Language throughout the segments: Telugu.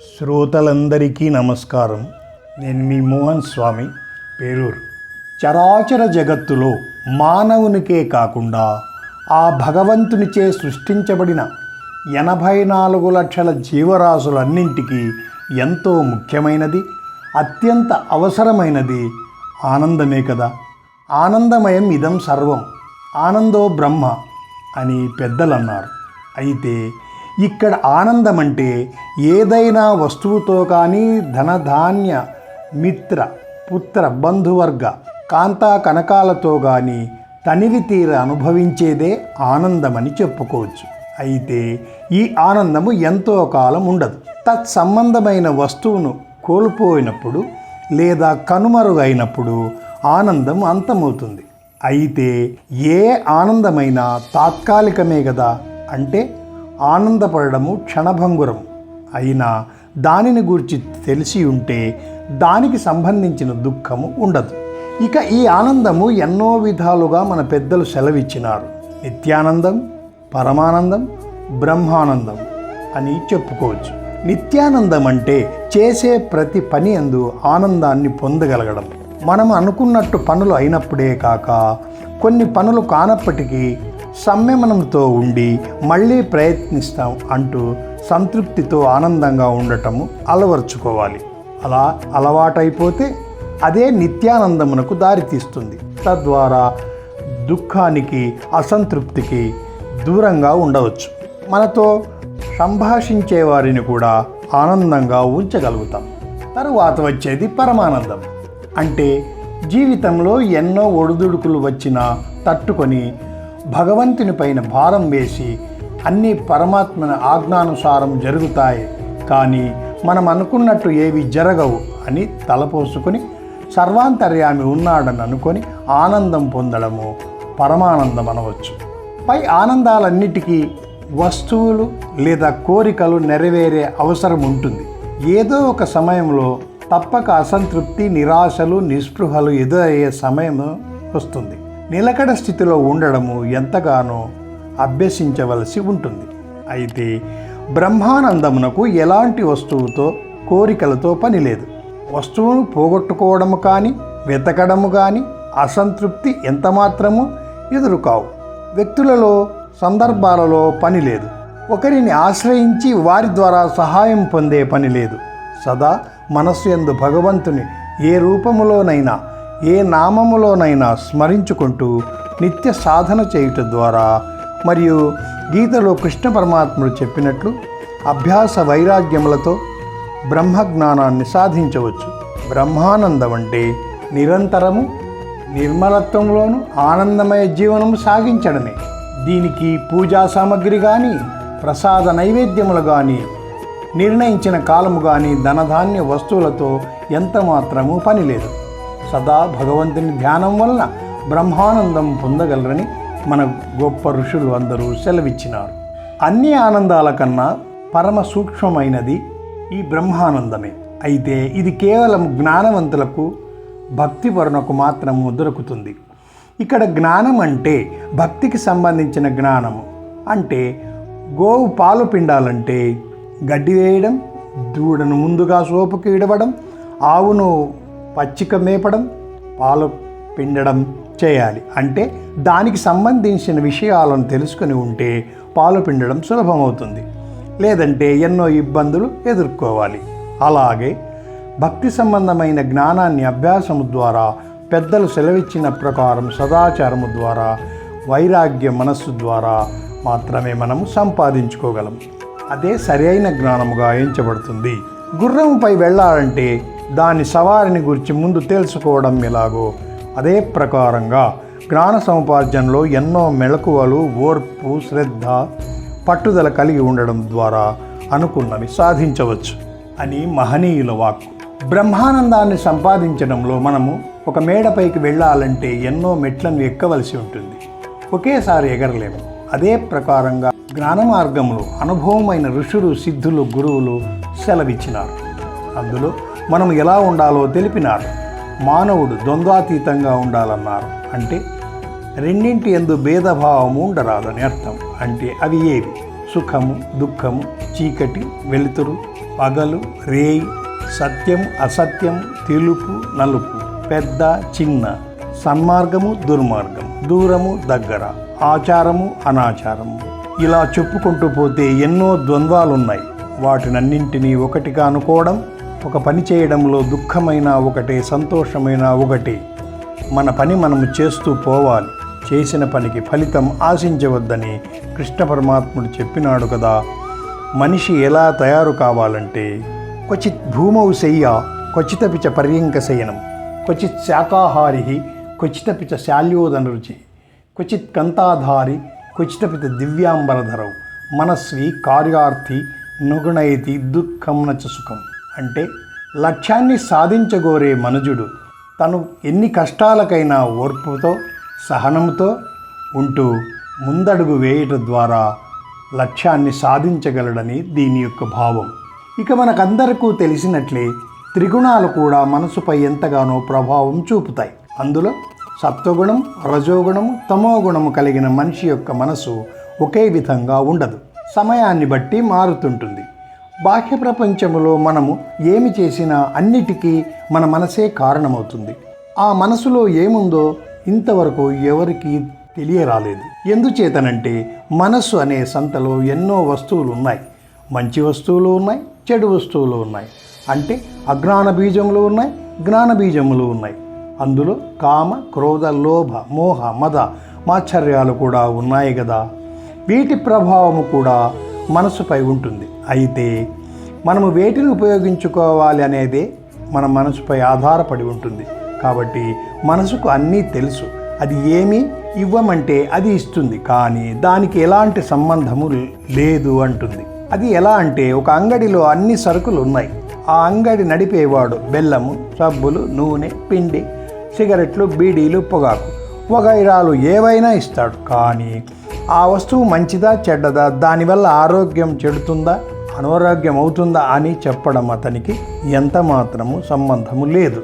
శ్రోతలందరికీ నమస్కారం. నేను మీ మోహన్ స్వామి పేరూరు. చరాచర జగత్తులో మానవునికే కాకుండా ఆ భగవంతునిచే సృష్టించబడిన ఎనభై నాలుగు లక్షల జీవరాశులన్నింటికీ ఎంతో ముఖ్యమైనది అత్యంత అవసరమైనది ఆనందమే కదా. ఆనందమయం ఇదం సర్వం ఆనందో బ్రహ్మ అని పెద్దలన్నారు. అయితే ఇక్కడ ఆనందం అంటే ఏదైనా వస్తువుతో కానీ ధనధాన్య మిత్ర పుత్ర బంధువర్గ కాంతా కనకాలతో కానీ తనివి తీర అనుభవించేదే ఆనందమని చెప్పుకోవచ్చు. అయితే ఈ ఆనందము ఎంతో కాలం ఉండదు. తత్సంబంధమైన వస్తువును కోల్పోయినప్పుడు లేదా కనుమరుగైనప్పుడు ఆనందం అంతమవుతుంది. అయితే ఏ ఆనందమైనా తాత్కాలికమే కదా అంటే ఆనందపడము క్షణభంగురం. అయినా దానిని గురించి తెలిసి ఉంటే దానికి సంబంధించిన దుఃఖము ఉండదు. ఇక ఈ ఆనందము ఎన్నో విధాలుగా మన పెద్దలు సెలవిచ్చినారు. నిత్యానందం పరమానందం బ్రహ్మానందం అని చెప్పుకోవచ్చు. నిత్యానందం అంటే చేసే ప్రతి పని అందు ఆనందాన్ని పొందగలగడం. మనం అనుకున్నట్టు పనులు అయినప్పుడే కాక కొన్ని పనులు కానప్పటికీ సంయమనంతో ఉండి మళ్ళీ ప్రయత్నిస్తాం అంటూ సంతృప్తితో ఆనందంగా ఉండటము అలవర్చుకోవాలి. అలా అలవాటైపోతే అదే నిత్యానందమునకు దారితీస్తుంది. తద్వారా దుఃఖానికి అసంతృప్తికి దూరంగా ఉండవచ్చు. మనతో సంభాషించే వారిని కూడా ఆనందంగా ఉంచగలుగుతాం. తరువాత వచ్చేది పరమానందం. అంటే జీవితంలో ఎన్నో ఒడిదుడుకులు వచ్చినా తట్టుకొని భగవంతుని పైన భారం వేసి అన్నీ పరమాత్మన ఆజ్ఞానుసారం జరుగుతాయి. కానీ మనం అనుకున్నట్టు ఏవి జరగవు అని తలపోసుకొని సర్వాంతర్యామి ఉన్నాడని అనుకొని ఆనందం పొందడము పరమానందం అనవచ్చు. పై ఆనందాలన్నిటికీ వస్తువులు లేదా కోరికలు నెరవేరే అవసరం ఉంటుంది. ఏదో ఒక సమయంలో తప్పక అసంతృప్తి నిరాశలు నిస్పృహలు ఎదురయ్యే సమయం వస్తుంది. నిలకడ స్థితిలో ఉండడము ఎంతగానో అభ్యసించవలసి ఉంటుంది. అయితే బ్రహ్మానందమునకు ఎలాంటి వస్తువుతో కోరికలతో పని లేదు. వస్తువును పోగొట్టుకోవడము కానీ వెతకడము కానీ అసంతృప్తి ఎంతమాత్రము ఎదురు కావు వ్యక్తులలో సందర్భాలలో పని లేదు. ఒకరిని ఆశ్రయించి వారి ద్వారా సహాయం పొందే పని లేదు. సదా మనస్సు ఎందు భగవంతుని ఏ రూపములోనైనా ఏ నామములోనైనా స్మరించుకుంటూ నిత్య సాధన చేయుట ద్వారా మరియు గీతలో కృష్ణ పరమాత్ముడు చెప్పినట్లు అభ్యాస వైరాగ్యములతో బ్రహ్మజ్ఞానాన్ని సాధించవచ్చు. బ్రహ్మానందం అంటే నిరంతరము నిర్మలత్వంలోను ఆనందమయ జీవనము సాగించడమే. దీనికి పూజా సామగ్రి కానీ ప్రసాద నైవేద్యములు కానీ నిర్ణయించిన కాలము కానీ ధనధాన్య వస్తువులతో ఎంత మాత్రము పని లేదు. సదా భగవంతుని ధ్యానం వలన బ్రహ్మానందం పొందగలరని మన గొప్ప ఋషులు అందరూ సెలవిచ్చినారు. అన్ని ఆనందాల కన్నా పరమ సూక్ష్మమైనది ఈ బ్రహ్మానందమే. అయితే ఇది కేవలం జ్ఞానవంతులకు భక్తిపరునకు మాత్రము దొరుకుతుంది. ఇక్కడ జ్ఞానం అంటే భక్తికి సంబంధించిన జ్ఞానము. అంటే గోవు పాలు పిండాలంటే గడ్డి వేయడం దూడను ముందుగా సోపుకి ఇడవడం ఆవును పచ్చిక మేపడం పాలు పిండడం చేయాలి. అంటే దానికి సంబంధించిన విషయాలను తెలుసుకుని ఉంటే పాలు పిండడం సులభమవుతుంది. లేదంటే ఎన్నో ఇబ్బందులు ఎదుర్కోవాలి. అలాగే భక్తి సంబంధమైన జ్ఞానాన్ని అభ్యాసము ద్వారా పెద్దలు సెలవిచ్చిన ప్రకారం సదాచారము ద్వారా వైరాగ్య మనస్సు ద్వారా మాత్రమే మనము సంపాదించుకోగలం. అదే సరైన జ్ఞానముగా ఎంచబడుతుంది. గుర్రంపై వెళ్ళాలంటే దాని సవారిని గురించి ముందు తెలుసుకోవడం ఎలాగో అదే ప్రకారంగా జ్ఞాన సముపార్జనలో ఎన్నో మెళకువలు ఓర్పు శ్రద్ధ పట్టుదల కలిగి ఉండడం ద్వారా అనుకున్నవి సాధించవచ్చు అని మహనీయుల వాక్కు. బ్రహ్మానందాన్ని సంపాదించడంలో మనము ఒక మేడపైకి వెళ్ళాలంటే ఎన్నో మెట్లను ఎక్కవలసి ఉంటుంది. ఒకేసారి ఎగరలేము. అదే ప్రకారంగా జ్ఞాన మార్గంలో అనుభవమైన ఋషులు సిద్ధులు గురువులు సెలవిచ్చినారు. అందులో మనం ఎలా ఉండాలో తెలిపినారు. మానవుడు ద్వంద్వాతీతంగా ఉండాలన్నారు. అంటే రెండింటి ఎందు భేదభావము ఉండరాదని అర్థం. అంటే అవి ఏవి? సుఖము దుఃఖము చీకటి వెలుతురు పగలు రేయి సత్యం అసత్యం తెలుపు నలుపు పెద్ద చిన్న సన్మార్గము దుర్మార్గం దూరము దగ్గర ఆచారము అనాచారము. ఇలా చెప్పుకుంటూ పోతే ఎన్నో ద్వంద్వాలున్నాయి. వాటినన్నింటినీ ఒకటిగా అనుకోవడం ఒక పని చేయడంలో దుఃఖమైన ఒకటే సంతోషమైన ఒకటే. మన పని మనము చేస్తూ పోవాలి. చేసిన పనికి ఫలితం ఆశించవద్దని కృష్ణ పరమాత్ముడు చెప్పినాడు కదా. మనిషి ఎలా తయారు కావాలంటే క్వచిత్ భూమౌ శయ్య క్వచితపిచ పర్యంక శయనం క్వచిత్ శాకాహారి క్వచితపిచ చ శాల్యోదనరుచి క్వచిత్ కంతాధారి క్వచితపిత దివ్యాంబరధరవు మనస్వి కార్యార్థి నుగుణైతి దుఃఖం నచ సుఖం. అంటే లక్ష్యాన్ని సాధించగోరే మనుజుడు. తను ఎన్ని కష్టాలకైనా ఓర్పుతో సహనంతో ఉంటూ ముందడుగు వేయటం ద్వారా లక్ష్యాన్ని సాధించగలడని దీని యొక్క భావం. ఇక మనకందరికీ తెలిసినట్లే త్రిగుణాలు కూడా మనసుపై ఎంతగానో ప్రభావం చూపుతాయి. అందులో సత్వగుణం రజోగుణము తమోగుణము కలిగిన మనిషి యొక్క మనసు ఒకే విధంగా ఉండదు. సమయాన్ని బట్టి మారుతుంటుంది. బాహ్య ప్రపంచంలో మనము ఏమి చేసినా అన్నిటికీ మన మనసే కారణమవుతుంది. ఆ మనసులో ఏముందో ఇంతవరకు ఎవరికీ తెలియరాలేదు. ఎందుచేతనంటే మనస్సు అనే సంతలో ఎన్నో వస్తువులు ఉన్నాయి మంచి వస్తువులు ఉన్నాయి చెడు వస్తువులు ఉన్నాయి. అంటే అజ్ఞాన బీజములు ఉన్నాయి జ్ఞాన బీజములు ఉన్నాయి. అందులో కామ క్రోధ లోభ మోహ మద మాశ్చర్యాలు కూడా ఉన్నాయి కదా వీటి ప్రభావము కూడా మనసుపై ఉంటుంది. అయితే మనము వేటిని ఉపయోగించుకోవాలి అనేదే మన మనసుపై ఆధారపడి ఉంటుంది. కాబట్టి మనసుకు అన్నీ తెలుసు. అది ఏమి ఇవ్వమంటే అది ఇస్తుంది. కానీ దానికి ఎలాంటి సంబంధము లేదు అంటుంది. అది ఎలా అంటే ఒక అంగడిలో అన్ని సరుకులు ఉన్నాయి. ఆ అంగడి నడిపేవాడు బెల్లము సబ్బులు నూనె పిండి సిగరెట్లు బీడీలు పొగాకు. వగైరాలు ఏవైనా ఇస్తాడు. కానీ ఆ వస్తువు మంచిదా చెడ్డదా దానివల్ల ఆరోగ్యం చెడుతుందా? అనారోగ్యం అవుతుందా అని చెప్పడం అతనికి ఎంత మాత్రము సంబంధము లేదు.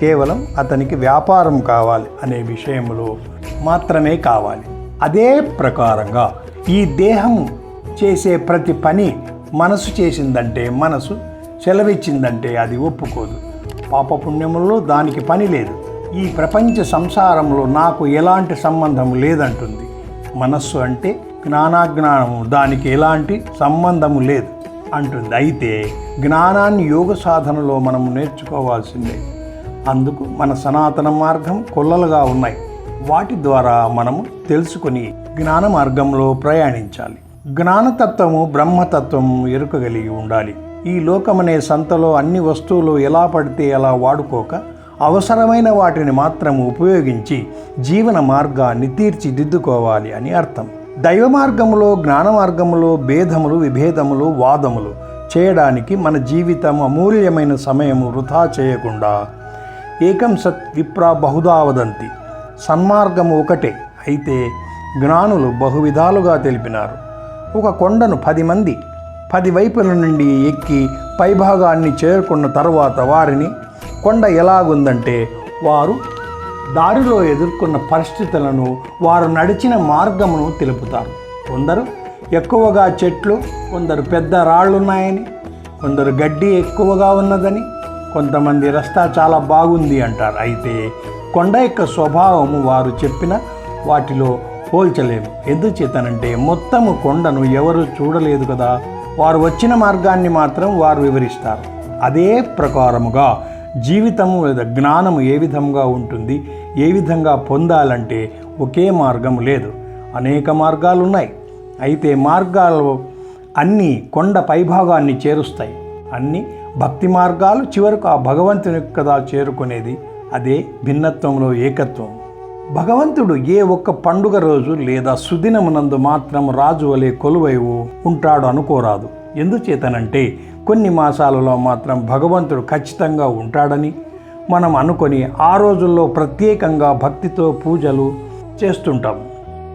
కేవలం అతనికి వ్యాపారం కావాలి అనే విషయంలో మాత్రమే కావాలి. అదే ప్రకారంగా ఈ దేహం చేసే ప్రతి పని మనసు చేసిందంటే మనసు సెలవిచ్చిందంటే అది ఒప్పుకోదు. పాపపుణ్యములలో దానికి పని లేదు. ఈ ప్రపంచ సంసారంలో నాకు ఎలాంటి సంబంధం లేదంటుంది. మనస్సు అంటే జ్ఞానాజ్ఞానము. దానికి ఎలాంటి సంబంధము లేదు. అంటుంది. అయితే జ్ఞానాన్ని యోగ సాధనలో మనము నేర్చుకోవాల్సిందే. అందుకు మన సనాతన మార్గం కొల్లలుగా ఉన్నాయి. వాటి ద్వారా మనము తెలుసుకొని జ్ఞాన మార్గంలో ప్రయాణించాలి. జ్ఞానతత్వము బ్రహ్మతత్వము ఎరుకగలిగి ఉండాలి. ఈ లోకమనే సంతలో అన్ని వస్తువులు ఎలా పడితే అలా వాడుకోక అవసరమైన వాటిని మాత్రం ఉపయోగించి జీవన మార్గాన్ని తీర్చిదిద్దుకోవాలి అని అర్థం. దైవ మార్గములో జ్ఞాన మార్గములో భేదములు విభేదములు వాదములు చేయడానికి మన జీవితం అమూల్యమైన సమయము వృధా చేయకుండా ఏకం సత్ విప్ర బహుదా వదంతి. సన్మార్గము ఒకటే. అయితే జ్ఞానులు బహువిధాలుగా తెలిపినారు. ఒక కొండను పది మంది పది వైపుల నుండి ఎక్కి పైభాగాన్ని చేరుకున్న తరువాత వారిని కొండ ఎలాగుందంటే వారు దారిలో ఎదుర్కొన్న పరిస్థితులను వారు నడిచిన మార్గమును తెలుపుతారు. కొందరు ఎక్కువగా చెట్లు కొందరు పెద్ద రాళ్ళున్నాయని కొందరు గడ్డి ఎక్కువగా ఉన్నదని కొంతమంది రస్తా చాలా బాగుంది అంటారు. అయితే కొండ యొక్క స్వభావము వారు చెప్పిన వాటిలో పోల్చలేము. ఎందుచేతనంటే మొత్తము కొండను ఎవరు చూడలేదు కదా? వారు వచ్చిన మార్గాన్ని మాత్రం వారు వివరిస్తారు. అదే ప్రకారముగా జీవితము లేదా జ్ఞానము ఏ విధంగా ఉంటుంది ఏ విధంగా పొందాలంటే ఒకే మార్గం లేదు. అనేక మార్గాలు ఉన్నాయి అయితే మార్గాలు అన్నీ కొండ పైభాగాన్ని చేరుస్తాయి. అన్ని భక్తి మార్గాలు చివరకు ఆ భగవంతుని కదా చేరుకునేది అదే భిన్నత్వంలో ఏకత్వం. భగవంతుడు ఏ ఒక్క పండుగ రోజు లేదా సుదినమునందు మాత్రం రాజు వలె కొలువైవు ఉంటాడు అనుకోరాదు. ఎందుచేతనంటే కొన్ని మాసాలలో మాత్రం భగవంతుడు ఖచ్చితంగా ఉంటాడని మనం అనుకొని ఆ రోజుల్లో ప్రత్యేకంగా భక్తితో పూజలు చేస్తుంటాం.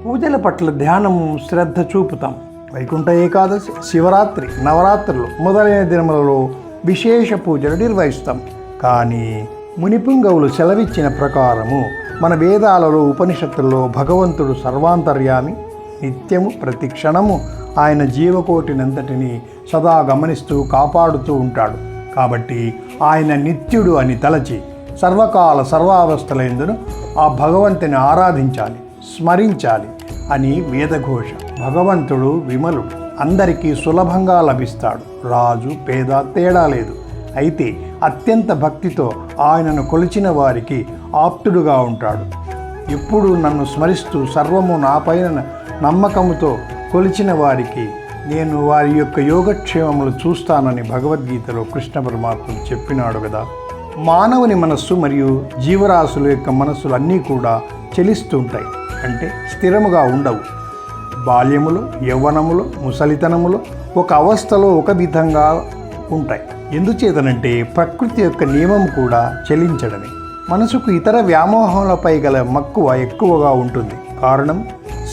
పూజల పట్ల ధ్యానము శ్రద్ధ చూపుతాం. వైకుంఠ ఏకాదశి శివరాత్రి నవరాత్రులు మొదలైన దినములలో విశేష పూజలు నిర్వహిస్తాం. కానీ మునిపుంగవులు సెలవిచ్చిన ప్రకారము మన వేదాలలో ఉపనిషత్తుల్లో భగవంతుడు సర్వాంతర్యామి నిత్యము ప్రతి క్షణము ఆయన జీవకోటినంతటిని సదా గమనిస్తూ కాపాడుతూ ఉంటాడు. కాబట్టి ఆయన నిత్యుడు అని తలచి సర్వకాల సర్వావస్థలందును ఆ భగవంతుని ఆరాధించాలి స్మరించాలి అని వేదఘోష. భగవంతుడు విమలుడు. అందరికీ సులభంగా లభిస్తాడు. రాజు పేద తేడా లేదు. అయితే అత్యంత భక్తితో ఆయనను కొలిచిన వారికి ఆప్తుడుగా ఉంటాడు. ఎప్పుడు నన్ను స్మరిస్తూ సర్వము నాపైన నమ్మకముతో కొలిచిన వారికి నేను వారి యొక్క యోగక్షేమములు చూస్తానని భగవద్గీతలో కృష్ణ పరమాత్మ చెప్పినాడు కదా. మానవుని మనస్సు మరియు జీవరాశుల యొక్క మనస్సులు అన్నీ కూడా చెలిస్తుంటాయి అంటే స్థిరముగా ఉండవు. బాల్యములు యవ్వనములు ముసలితనములు ఒక అవస్థలో ఒక విధంగా ఉంటాయి. ఎందుచేతనంటే ప్రకృతి యొక్క నియమం కూడా చలించడమే. మనసుకు ఇతర వ్యామోహములపై గల మక్కువ ఎక్కువగా ఉంటుంది. కారణం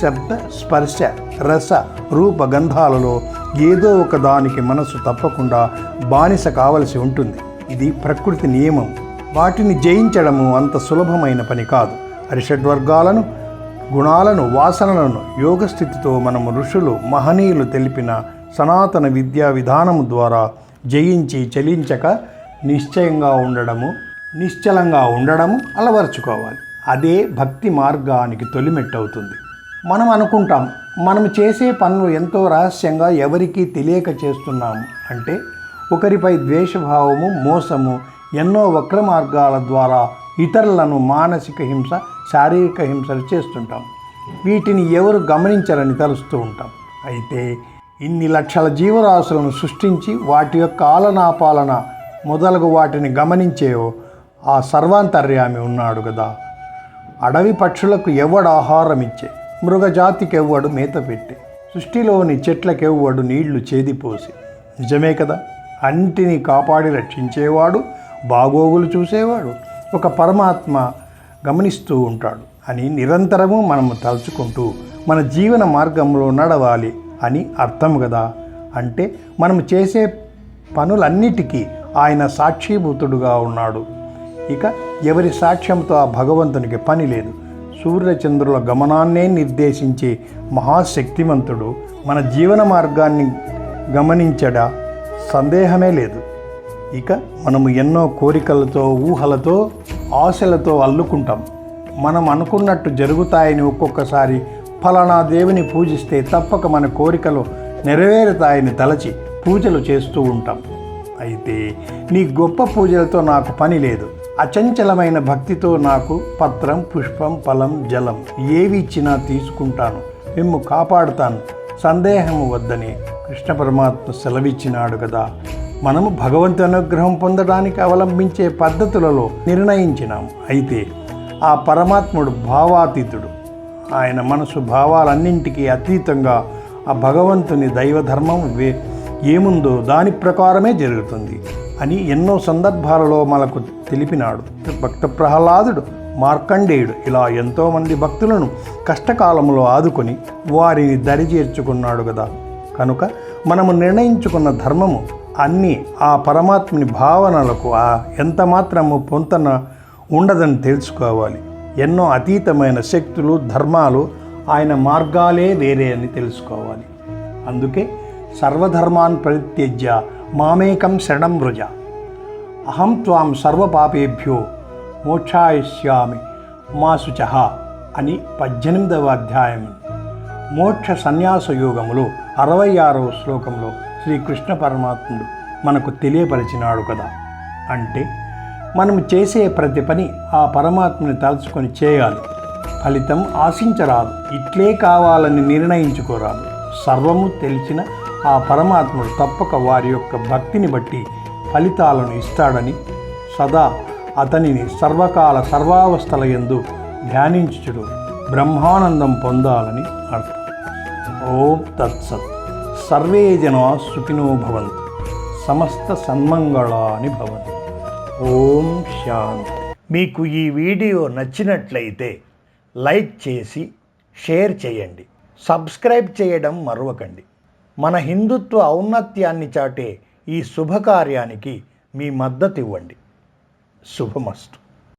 శబ్ద స్పర్శ రస రూపగంధాలలో ఏదో ఒక దానికి మనసు తప్పకుండా బానిస కావలసి ఉంటుంది. ఇది ప్రకృతి నియమం. వాటిని జయించడము అంత సులభమైన పని కాదు. అరిషడ్వర్గాలను గుణాలను వాసనలను యోగస్థితితో మనము ఋషులు మహనీయులు తెలిపిన సనాతన విద్యా విధానము ద్వారా జయించి చలించక నిశ్చయంగా ఉండడము నిశ్చలంగా ఉండడము అలవరుచుకోవాలి. అదే భక్తి మార్గానికి తొలిమెట్టవుతుంది. మనం అనుకుంటాం మనం చేసే పనులు ఎంతో రహస్యంగా ఎవరికీ తెలియక చేస్తున్నాము అంటే ఒకరిపై ద్వేషభావము మోసము ఎన్నో వక్ర మార్గాల ద్వారా ఇతరులను మానసిక హింస శారీరక హింసలు చేస్తుంటాం. వీటిని ఎవరు గమనించరని తలుస్తూ ఉంటాం. అయితే ఇన్ని లక్షల జీవరాశులను సృష్టించి వాటి యొక్క ఆలనాపాలన మొదలగు వాటిని గమనించేవో ఆ సర్వాంతర్యామి ఉన్నాడు కదా అడవి పక్షులకు ఎవడు ఆహారం ఇచ్చే మృగజాతికెవ్వడు మేత పెట్టి సృష్టిలోని చెట్లకెవ్వడు నీళ్ళు చేదిపోసి. నిజమే కదా? అంటిని కాపాడి రక్షించేవాడు బాగోగులు చూసేవాడు ఒక పరమాత్మ గమనిస్తూ ఉంటాడు అని నిరంతరము మనము తలుచుకుంటూ మన జీవన మార్గంలో నడవాలి అని అర్థం కదా? అంటే మనం చేసే పనులన్నిటికీ ఆయన సాక్షిభూతుడుగా ఉన్నాడు. ఇక ఎవరి సాక్ష్యంతో ఆ భగవంతునికి పని లేదు. సూర్యచంద్రుల గమనాన్నే నిర్దేశించే మహాశక్తివంతుడు మన జీవన మార్గాన్ని గమనించడా? సందేహమే లేదు. ఇక మనము ఎన్నో కోరికలతో ఊహలతో ఆశలతో అల్లుకుంటాం. మనం అనుకున్నట్టు జరుగుతాయని ఒక్కొక్కసారి ఫలానా దేవుని పూజిస్తే తప్పక మన కోరికలు నెరవేరుతాయని తలచి పూజలు చేస్తూ ఉంటాం. అయితే నీ గొప్ప పూజలతో నాకు పని లేదు. అచంచలమైన భక్తితో నాకు పత్రం పుష్పం ఫలం జలం ఏవి ఇచ్చినా తీసుకుంటాను. మిమ్ము కాపాడుతాను. సందేహము వద్దని కృష్ణ పరమాత్మ సెలవిచ్చినాడు కదా. మనము భగవంతు అనుగ్రహం పొందడానికి అవలంబించే పద్ధతులలో నిర్ణయించినాం. అయితే ఆ పరమాత్ముడు భావాతీతుడు. ఆయన మనసు భావాలన్నింటికీ అతీతంగా ఆ భగవంతుని దైవధర్మం వే ఏముందో దాని ప్రకారమే జరుగుతుంది. అని ఎన్నో సందర్భాలలో మనకు తెలిపినాడు. భక్త ప్రహ్లాదుడు మార్కండేయుడు ఇలా ఎంతోమంది భక్తులను కష్టకాలంలో ఆదుకొని వారిని దరిచేర్చుకున్నాడు కదా కనుక మనము నిర్ణయించుకున్న ధర్మము అన్నీ ఆ పరమాత్మని భావనలకు ఆ ఎంత మాత్రము పొంతన ఉండదని తెలుసుకోవాలి. ఎన్నో అతీతమైన శక్తులు ధర్మాలు ఆయన మార్గాలే వేరే అని తెలుసుకోవాలి. అందుకే సర్వధర్మాన్ పరిత్యజ్య మామేకం శరణం వృజ. అహం త్వాం సర్వపాపేభ్యో మోక్షాయిష్యామి మా అని పద్దెనిమిదవ అధ్యాయం మోక్ష సన్యాస యోగములో అరవై ఆరవ శ్లోకంలో శ్రీకృష్ణ పరమాత్ముడు మనకు తెలియపరిచినాడు కదా. అంటే మనం చేసే ప్రతి పని ఆ పరమాత్మని తలుచుకొని చేయాలి. ఫలితం ఆశించరాదు. ఇట్లే కావాలని నిర్ణయించుకోరాదు. సర్వము తెలిసిన ఆ పరమాత్ముడు తప్పక వారి యొక్క భక్తిని బట్టి ఫలితాలను ఇస్తాడని సదా అతనిని సర్వకాల సర్వావస్థల ఎందు ధ్యానించుచుడు బ్రహ్మానందం పొందాలని అర్థం. ఓం తత్సత్. సర్వే జనా సుఖినో భవంతు. సమస్త సన్మంగళాని భవంతు. ఓం శాంతి. మీకు ఈ వీడియో నచ్చినట్లయితే లైక్ చేసి షేర్ చేయండి. సబ్స్క్రైబ్ చేయడం మరవకండి. మన హిందుత్వ ఔన్నత్యాన్ని చాటే ఈ శుభకార్యానికి మీ మద్దతు ఇవ్వండి శుభమస్తు.